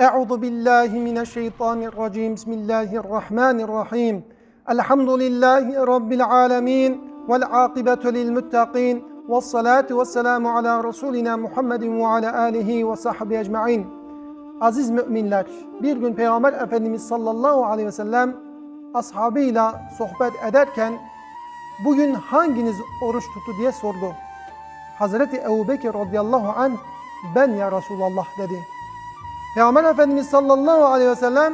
Euzu billahi mineşşeytanirracim. Bismillahirrahmanirrahim. Elhamdülillahi rabbil alamin vel akibetu lil muttaqin. Ves salatu vesselamu ala resulina Muhammedin ve ala alihi ve sahbihi ecmaîn. Aziz müminler, bir gün Peygamber Efendimiz sallallahu aleyhi ve sellem ashabıyla sohbet ederken bugün hanginiz oruç tuttu diye sordu. Hazreti Ebu Bekir radıyallahu anh ben ya Resulallah dedi. Peygamber Efendimiz sallallahu aleyhi ve sellem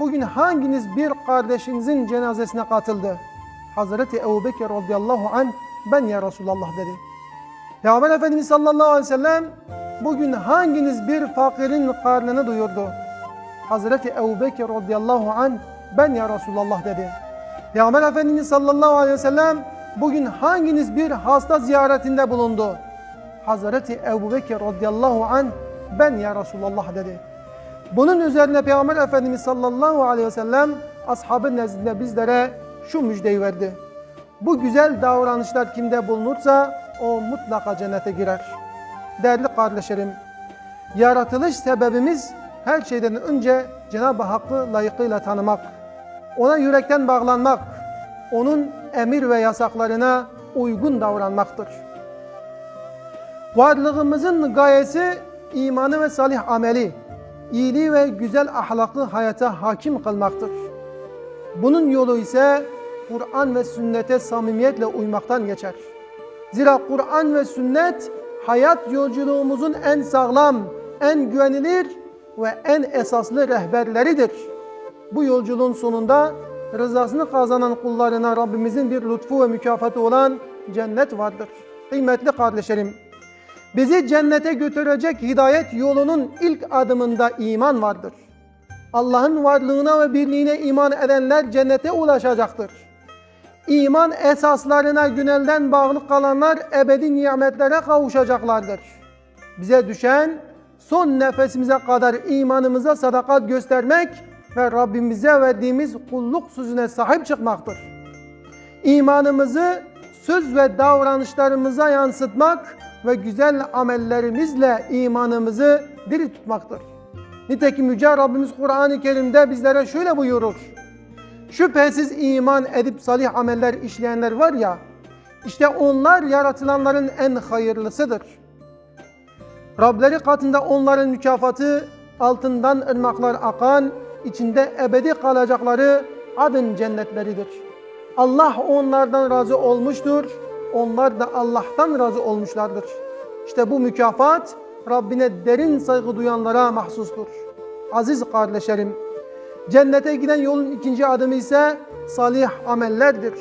bugün hanginiz bir kardeşinizin cenazesine katıldı? Hazreti Ebu Bekir radıyallahu anh ben ya Resulallah dedi. Peygamber Efendimiz sallallahu aleyhi ve sellem bugün hanginiz bir fakirin karnını duyurdu? Hazreti Ebu Bekir radıyallahu anh ben ya Resulallah dedi. Peygamber Efendimiz sallallahu aleyhi ve sellem bugün hanginiz bir hasta ziyaretinde bulundu? Hazreti Ebu Bekir radıyallahu anh ben ya Resulallah dedi. Bunun üzerine Peygamber Efendimiz sallallahu aleyhi ve sellem ashabın nezdinde bizlere şu müjdeyi verdi. Bu güzel davranışlar kimde bulunursa o mutlaka cennete girer. Değerli kardeşlerim, yaratılış sebebimiz her şeyden önce Cenab-ı Hakk'ı layıkıyla tanımak, ona yürekten bağlanmak, onun emir ve yasaklarına uygun davranmaktır. Varlığımızın gayesi imanı ve salih ameli, iyiliği ve güzel ahlaklı hayata hakim kılmaktır. Bunun yolu ise Kur'an ve sünnete samimiyetle uymaktan geçer. Zira Kur'an ve sünnet hayat yolculuğumuzun en sağlam, en güvenilir ve en esaslı rehberleridir. Bu yolculuğun sonunda rızasını kazanan kullarına Rabbimizin bir lütfu ve mükafatı olan cennet vardır. Kıymetli kardeşlerim, bizi cennete götürecek hidayet yolunun ilk adımında iman vardır. Allah'ın varlığına ve birliğine iman edenler cennete ulaşacaktır. İman esaslarına günelden bağlı kalanlar ebedi nimetlere kavuşacaklardır. Bize düşen son nefesimize kadar imanımıza sadakat göstermek ve Rabbimize verdiğimiz kulluk sözüne sahip çıkmaktır. İmanımızı söz ve davranışlarımıza yansıtmak ve güzel amellerimizle imanımızı diri tutmaktır. Nitekim Yüce Rabbimiz Kur'an-ı Kerim'de bizlere şöyle buyurur. Şüphesiz iman edip salih ameller işleyenler var ya, işte onlar yaratılanların en hayırlısıdır. Rableri katında onların mükafatı altından ırmaklar akan, içinde ebedi kalacakları adın cennetleridir. Allah onlardan razı olmuştur, onlar da Allah'tan razı olmuşlardır. İşte bu mükafat Rabbine derin saygı duyanlara mahsustur. Aziz kardeşlerim, cennete giden yolun ikinci adımı ise salih amellerdir.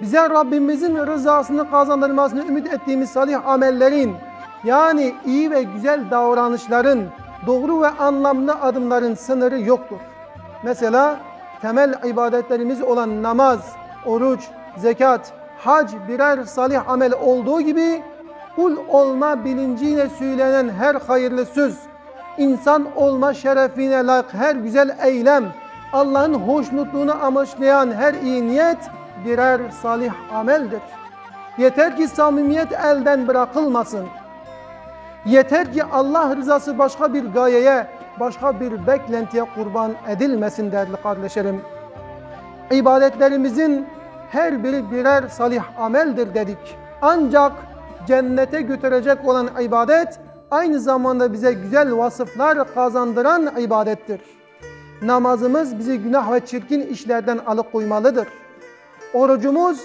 Bize Rabbimizin rızasını kazandırmasını ümit ettiğimiz salih amellerin yani iyi ve güzel davranışların, doğru ve anlamlı adımların sınırı yoktur. Mesela temel ibadetlerimiz olan namaz, oruç, zekat, hac birer salih amel olduğu gibi kul olma bilinciyle söylenen her hayırlı söz, insan olma şerefine layık her güzel eylem, Allah'ın hoşnutluğunu amaçlayan her iyi niyet birer salih ameldir. Yeter ki samimiyet elden bırakılmasın. Yeter ki Allah rızası başka bir gayeye, başka bir beklentiye kurban edilmesin değerli kardeşlerim. İbadetlerimizin her biri birer salih ameldir dedik. Ancak cennete götürecek olan ibadet aynı zamanda bize güzel vasıflar kazandıran ibadettir. Namazımız bizi günah ve çirkin işlerden alıkoymalıdır. Orucumuz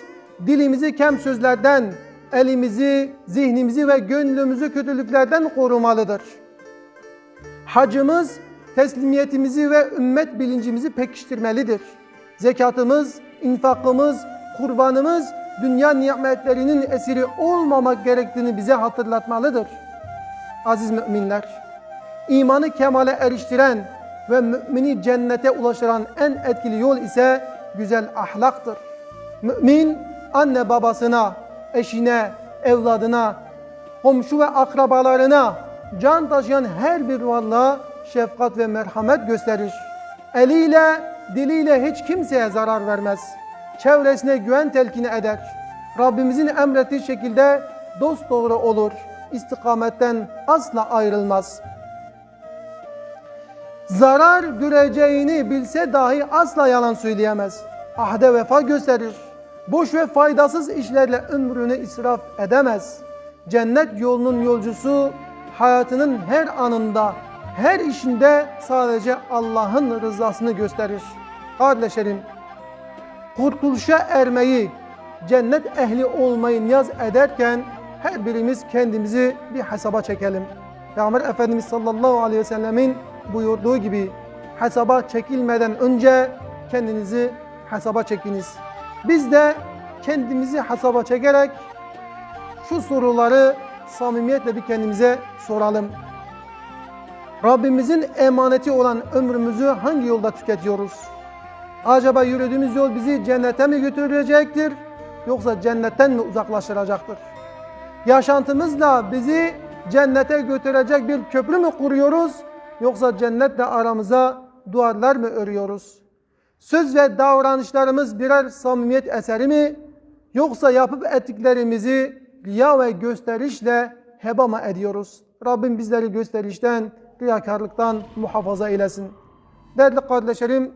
dilimizi kem sözlerden, elimizi, zihnimizi ve gönlümüzü kötülüklerden korumalıdır. Hacımız teslimiyetimizi ve ümmet bilincimizi pekiştirmelidir. Zekatımız, infakımız, kurbanımız dünya nimetlerinin esiri olmamak gerektiğini bize hatırlatmalıdır. Aziz müminler, imanı kemale eriştiren ve mümini cennete ulaştıran en etkili yol ise güzel ahlaktır. Mümin anne babasına, eşine, evladına, komşu ve akrabalarına, can taşıyan her bir varlığa şefkat ve merhamet gösterir. Eliyle, diliyle hiç kimseye zarar vermez. Çevresine güven telkini eder. Rabbimizin emrettiği şekilde dost doğru olur. İstikametten asla ayrılmaz. Zarar göreceğini bilse dahi asla yalan söyleyemez. Ahde vefa gösterir. Boş ve faydasız işlerle ömrünü israf edemez. Cennet yolunun yolcusu hayatının her anında, her işinde sadece Allah'ın rızasını gösterir. Kardeşlerim, kurtuluşa ermeyi, cennet ehli olmayı niyaz ederken her birimiz kendimizi bir hesaba çekelim. Peygamber Efendimiz sallallahu aleyhi ve sellemin buyurduğu gibi hesaba çekilmeden önce kendinizi hesaba çekiniz. Biz de kendimizi hesaba çekerek şu soruları samimiyetle bir kendimize soralım. Rabbimizin emaneti olan ömrümüzü hangi yolda tüketiyoruz? Acaba yürüdüğümüz yol bizi cennete mi götürecektir yoksa cennetten mi uzaklaştıracaktır? Yaşantımızla bizi cennete götürecek bir köprü mü kuruyoruz yoksa cennetle aramıza duvarlar mı örüyoruz? Söz ve davranışlarımız birer samimiyet eseri mi yoksa yapıp ettiklerimizi riya ve gösterişle heba mı ediyoruz? Rabbim bizleri gösterişten, riyakarlıktan muhafaza eylesin. Değerli kardeşlerim,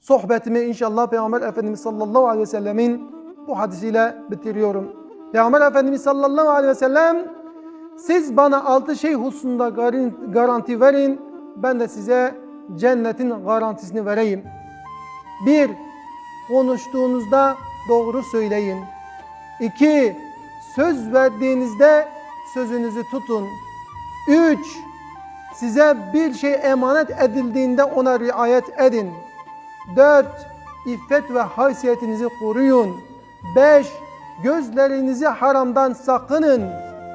sohbetimi inşallah Peygamber Efendimiz sallallahu aleyhi ve sellemin bu hadisiyle bitiriyorum. Peygamber Efendimiz sallallahu aleyhi ve sellem siz bana altı şey hususunda garanti verin ben de size cennetin garantisini vereyim. Bir, konuştuğunuzda doğru söyleyin. İki, söz verdiğinizde sözünüzü tutun. Üç, size bir şey emanet edildiğinde ona riayet edin. 4. İffet ve haysiyetinizi koruyun. 5. Gözlerinizi haramdan sakının.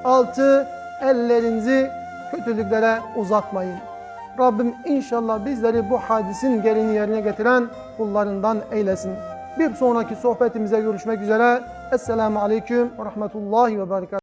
6. Ellerinizi kötülüklere uzatmayın. Rabbim inşallah bizleri bu hadisin gereğini yerine getiren kullarından eylesin. Bir sonraki sohbetimize görüşmek üzere. Esselamu Aleyküm ve Rahmetullahi ve Berekatuhu.